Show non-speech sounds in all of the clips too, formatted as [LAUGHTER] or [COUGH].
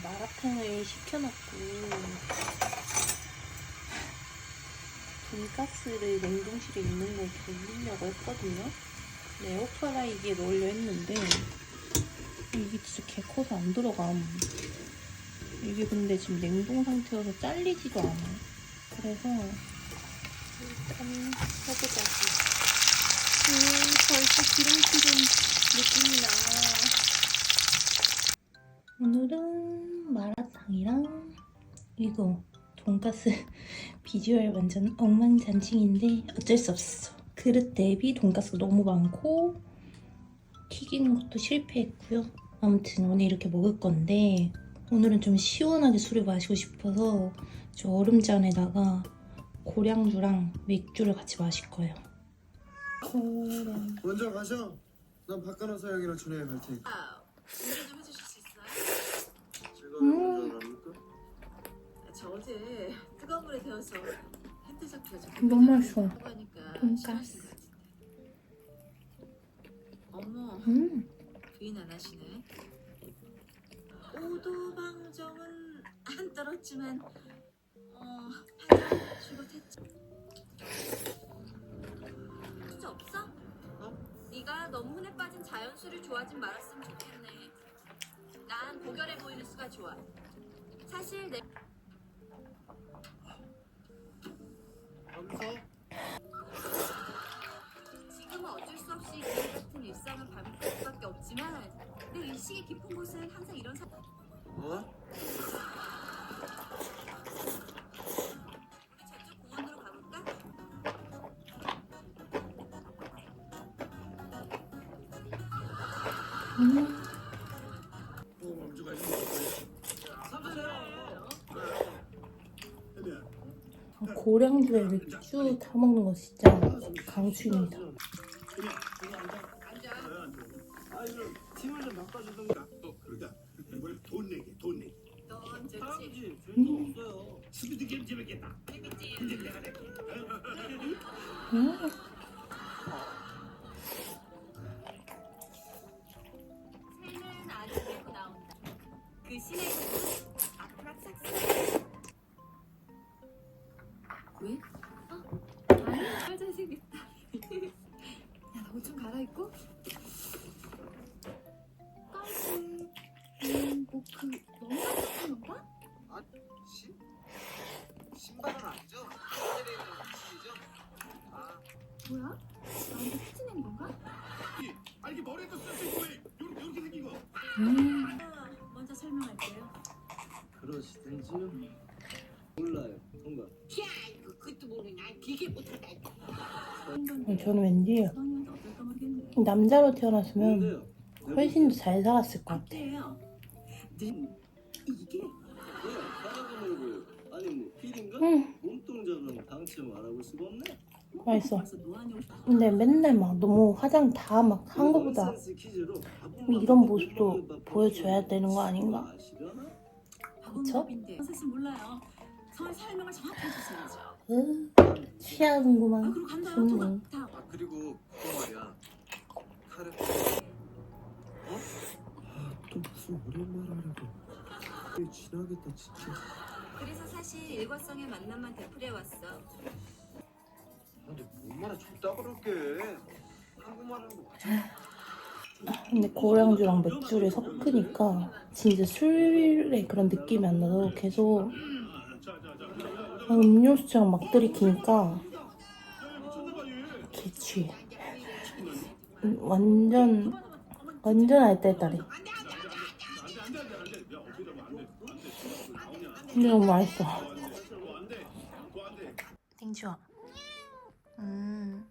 마라탕을 시켜놨고 돈가스를 냉동실에 있는 걸 돌리려고 했거든요. 에어프라이기에 넣으려 했는데 이게 진짜 개 커서 안 들어감. 이게 근데 지금 냉동 상태여서 잘리지도 않아. 그래서 일단 해보자고. 음, 벌써 기름기름 느낌이 나. 오늘은 마라탕이랑 이거 돈가스 [LAUGHS] 비주얼 완전 엉망잔칭인데 어쩔 수 없어. 그릇 대비 돈가스가 너무 많고 튀기는 것도 실패했고요. 아무튼 오늘 이렇게 먹을 건데 오늘은 좀 시원하게 술을 마시고 싶어서 저 얼음잔에다가 고량주랑 맥주를 같이 마실 거예요. 고량. 먼저 가셔. 난 박가노 사장이랑 전화해 갈 테니까. 저 어제 뜨거운 물에 데워서 핸드잡기가 좀 너무 맛있어. 돈가스. 같은데. 어머, 음. 부인 안 하시네. 오도방정은 안 떨었지만 어, 파전 출국했죠. 진짜 없어? 네가 너무 흔해 빠진 자연수를 좋아하진 말았으면 좋겠네. 난 고결해 보이는 수가 좋아. 사실 내 감사. 지금은 어쩔 수 없이 같은 일상을 반복할 수밖에 없지만 내 의식의 깊은 곳은 항상 이런 사... 고량주에 맥주 타 먹는 거 진짜 강추입니다. 앉아 팀을 좀 신발은 아니죠? 있는 신이죠? 아, 뭐야? 나한테 퀴즈 낸 건가? 아 이게 머리에도 쓸수 있고 왜 요렇게 요렇게 생긴 거? 음. 아, 먼저 설명할게요 그러시든지 몰라요 뭔가 야 그것도 모르냐 되게 못하다 저는 왠지 너는 어떨까 모르겠네 남자로 태어났으면 뭔데요? 훨씬 더 잘 살았을 것 같아. 어때요? 는 이게 왜 살아보는 거 아니 뭐 필인가? 응, 몸동자는 당체 말아볼 수가 없네 맛있어. 근데 맨날 막 너무 화장 다 막 한 거보다 이런 모습도 보여줘야 되는 거 아닌가? 박원갑인데 선생님 몰라요 서울 설명을 정확히 해주셔야죠 으, 취하는구만. 아 그리고 간다 좋네. 또 가 다 아 그리고 또 말이야. 카레. 어? 아또 무슨 어려운 말 하려고. 지나겠다 진짜. 그래서 사실 일과성의 만남만 되풀이해 왔어 근데 뭔 말을 줬다 그럴게. 한국말 하는 거 맞아. 근데 고량주랑 맥주를 섞으니까 진짜 술의 그런 느낌이 안 나서 계속 아, 음료수처럼 막 들이키니까 개취해. 음, 완전 완전 알딸딸해. 근데 너무 맛있어. 땡주아. 음.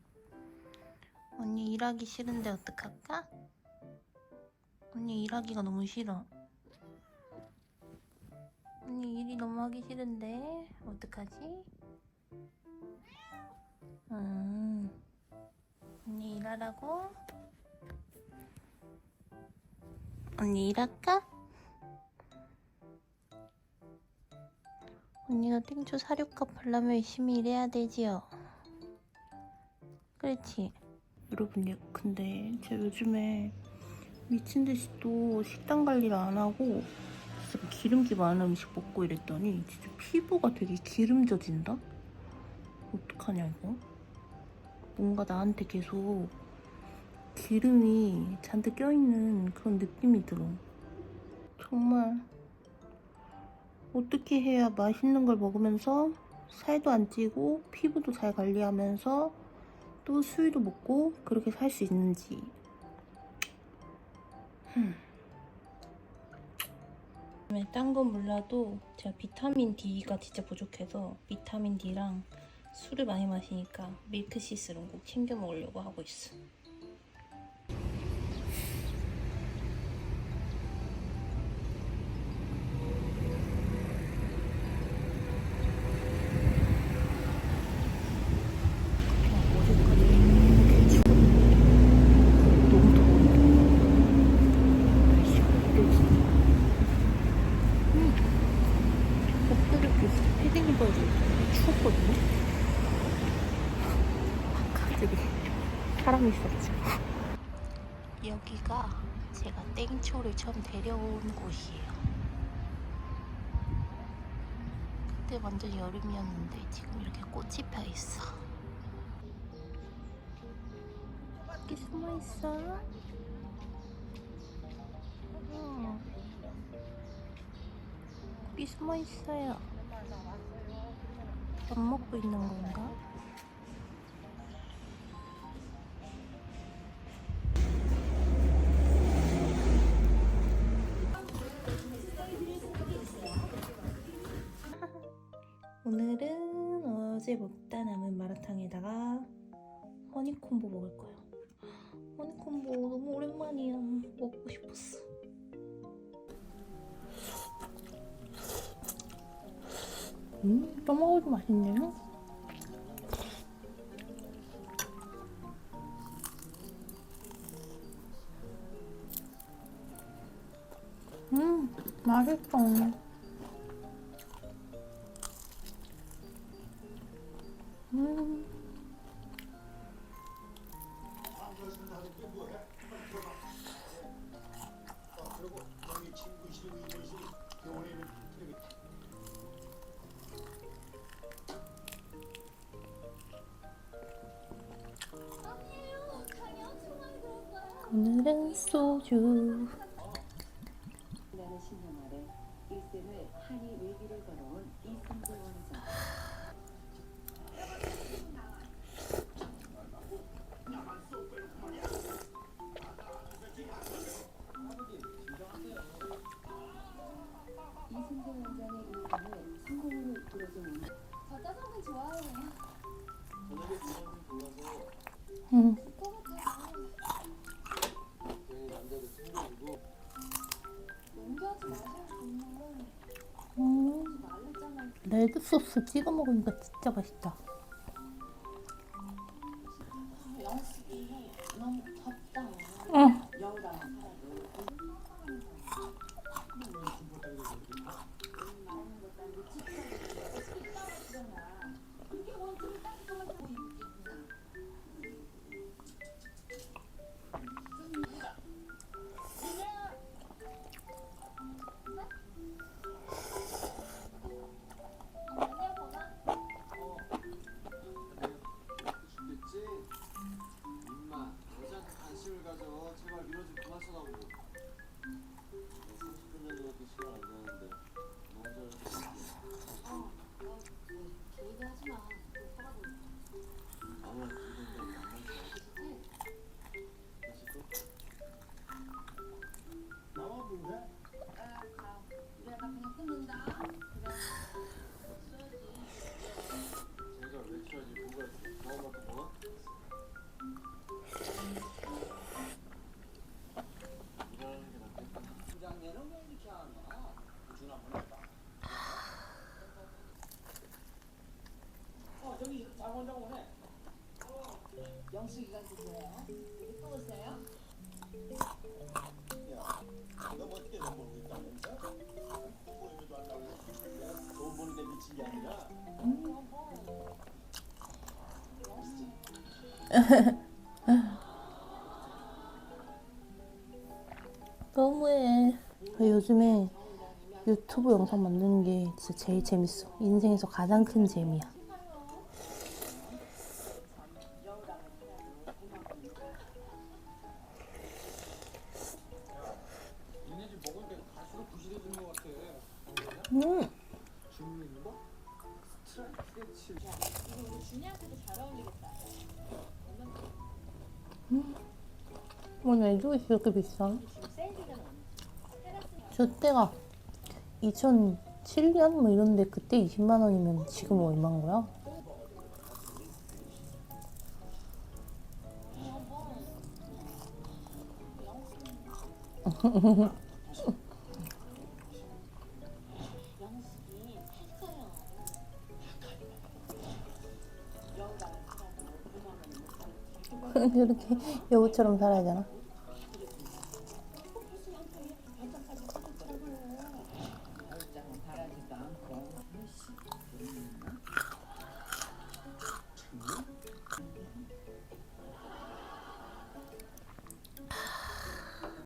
언니 일하기 싫은데 어떡할까? 언니 일하기가 너무 싫어. 언니 일이 너무 하기 싫은데 어떡하지? 음. 언니 일하라고? 언니 일할까? 언니가 땡초 사료값 벌려면 열심히 일해야 되지요. 그렇지? 여러분, 근데 제가 요즘에 미친 듯이 또 식단 관리를 안 하고 갑자기 기름기 많은 음식 먹고 이랬더니 진짜 피부가 되게 기름져진다? 어떡하냐 이거? 뭔가 나한테 계속 기름이 잔뜩 껴있는 그런 느낌이 들어. 정말 어떻게 해야 맛있는 걸 먹으면서 살도 안 찌고 피부도 잘 관리하면서 또 술도 먹고 그렇게 살 수 있는지. 딴건 몰라도 제가 비타민 D가 진짜 부족해서 비타민 D랑 술을 많이 마시니까 밀크시스를 꼭 챙겨 먹으려고 하고 있어. 어제까지 이렇게 추웠는데 너무 더운데 날씨가 바뀌었어. 옷들을 이렇게 패딩 입어야지 추웠거든요. 갑자기 사람이 있었죠. 여기가 땡초를 처음 데려온 곳이에요. 그때 완전 여름이었는데 지금 이렇게 꽃이 펴 있어. 여기 숨어 있어. 어. 여기 숨어 있어요. 밥 먹고 있는 건가? 어제 먹다 남은 마라탕에다가 허니콤보 먹을 거예요. 허니콤보 너무 오랜만이야. 먹고 싶었어. 음, 떠먹어도 맛있네요. 음, 맛있어. 오늘은 소주. 응. 음. 레드 소스 찍어 먹으니까 진짜 맛있다. [LAUGHS] 너무해. 그 요즘에 유튜브 영상 만드는 게 진짜 제일 재밌어. 인생에서 가장 큰 재미야. 음. 오늘 애주옷이 이렇게 비싸? 저 때가 2007년 뭐 이런데 그때 20만 원이면 지금 얼마인 거야? [LAUGHS] 이렇게 여우처럼 살아야 되나?